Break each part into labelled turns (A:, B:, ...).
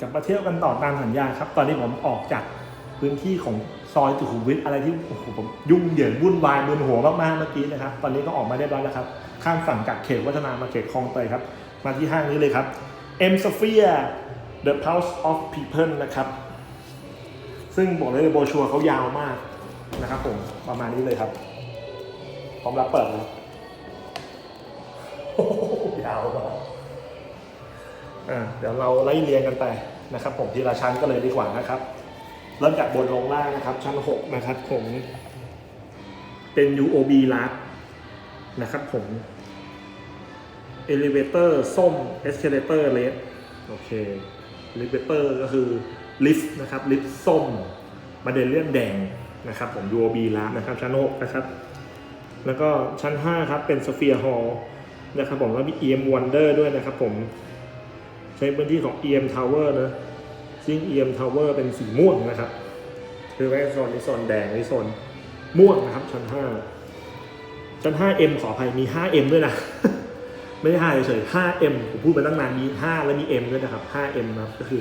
A: กลับมาเที่ยวกันต่อตามสัญญาครับ ตอนนี้ผมออกจากพื้นที่ของซอยสุขุมวิทอะไรที่โอ้โหผมยุ่งเหยิงวุ่นวายมึนหัวมากๆเมื่อกี้นะครับ ตอนนี้ก็ออกมาได้ร้อยแล้วครับ ข้ามฝั่งจากเขตวัฒนามาเขตคลองเตยครับ มาที่ห้างนี้เลยครับ M Sphere The Pulse of People นะครับ ซึ่งบอกเลยโบชัวเขายาวมากนะครับผมประมาณนี้เลยครับพร้อมรับเปิดแล้วโอ้โหยาวมาก เดี๋ยวเราไล่เรียงกันไปนะครับ ผมทีละชั้นก็เลยดีกว่านะครับ เริ่มจากบนลงล่างนะครับ ชั้น 6 นะครับผมเป็น UOB ลักนะครับผม Elevator ส้ม Escalator red โอเค Elevator ก็คือลิฟต์นะครับลิฟต์ส้มมาเดินเลื่อนแดงนะครับผม UOB ลักนะครับ ชั้น 6 นะครับ แล้วก็ชั้น 5 ครับ เป็น Sphere Hall นะครับผมแล้วมี EM Wonder ด้วยนะครับผม ใช้พื้นที่ของ EM Tower นะซึ่ง EM Tower เป็นสีม่วงนะครับคือไว้โซนนี้โซนแดงนี่โซนม่วงนะครับ ชั้น 5 ชั้น 5M ขออภัยมี 5M ด้วยนะ ไม่ใช่5เฉยๆ 5M ผมพูดมาตั้งนานมี 5 และมี M ด้วยนะครับ 5M นะครับก็คือ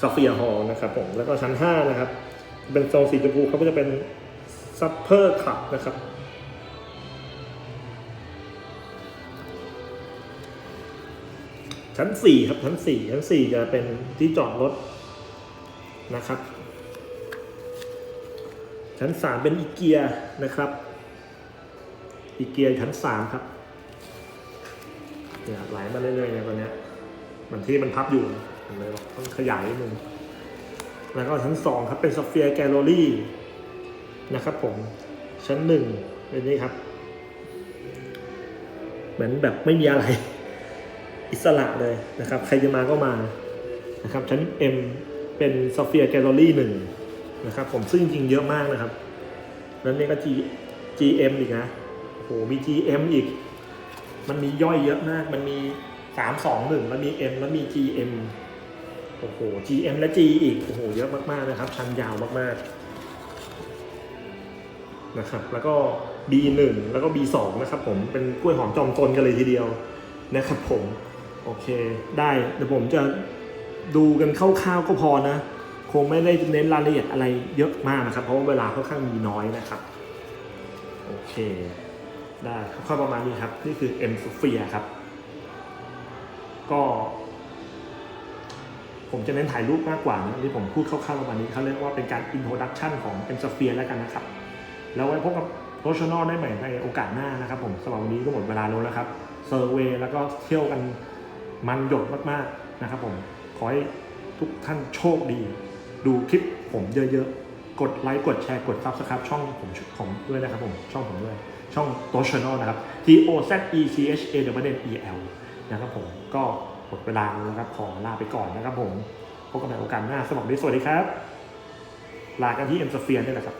A: ซ p เฟียฮอลนะครับผมแล้วก็ชั้น 5 นะครับ เป็นโซนสีชมพูเขาก็จะเป็นซัพเพอร์คลับนะครับ ชั้น4ครับชั้น4ชั้น4จะเป็นที่จอดรถนะครับ ชั้น3เป็นอีเกียนะครับ อีเกียชั้น3ครับเนี่ยไหลมาเรื่อยๆเนี่ยตอนเนี้ยมันที่มันพับอยู่ผมเลยบอกต้องขยายนิดนึงแล้วก็ชั้น2ครับเป็นสเฟียแกลเลอรี่นะครับผมชั้น1เป็นนี้ครับ เหมือนแบบไม่มีอะไร อิสระเลยนะครับ ใครจะมาก็มานะครับชั้น M เป็นโซเฟียแกลเลอรี่หนึ่งนะครับผมซึ่งจริงเยอะมากนะครับ แล้วนี่ก็ G GM อีกนะโอ้โหมี GM อีก มันมีย่อยเยอะมาก มันมีสามสองหนึ่งแล้วมี M แล้วมี GM โอ้โห GM และ G อีกโอ้โหเยอะมากๆนะครับ ชั้นยาวมากๆนะครับแล้วก็ B1 แล้วก็ B2 นะครับผมเป็นกล้วยหอมจอมตนกันเลยทีเดียวนะครับผม โอเค ได้เดี๋ยวผมจะดูกันคร่าวๆก็พอนะ คงไม่ได้เน้นรายละเอียดอะไรเยอะมากนะครับ เพราะว่าเวลาค่อนข้างมีน้อยนะครับ โอเค ได้คร่าวๆประมาณนี้ครับ นี่คือ M s p h e r e ครับ ก็ ผมจะเน้นถ่ายรูปมากกว่านะที่ผมพูดคร่าวๆประมาณนี้เขาเรียกว่าเป็นการ introduction ของ M s p h e r e แล้วกันนะครับ แล้วไว้พบกับโรชนอลได้ใหม่ในโอกาสหน้านะครับผมสำหรับวันนี้ก็หมดเวลาแล้วนะครับเซอร์เวย์แล้วก็เที่ยวกัน มันหยดมากๆนะครับผมขอให้ทุกท่านโชคดี ดูคลิปผมเยอะๆ กดไลค์กดแชร์กดซับสไครป์ช่องผมผมด้วยนะครับผมช่องผมด้วย ช่องโตชนอลนะครับ T O Z E C H A W N E L นะครับผมก็หมดเวลาแล้วนะครับขอลาไปก่อนนะครับผมพบกันใหม่โอกาสหน้าสวันนี้สวัสดีครับ ลากันที่เอ็มสเฟียร์นี่แหละครับ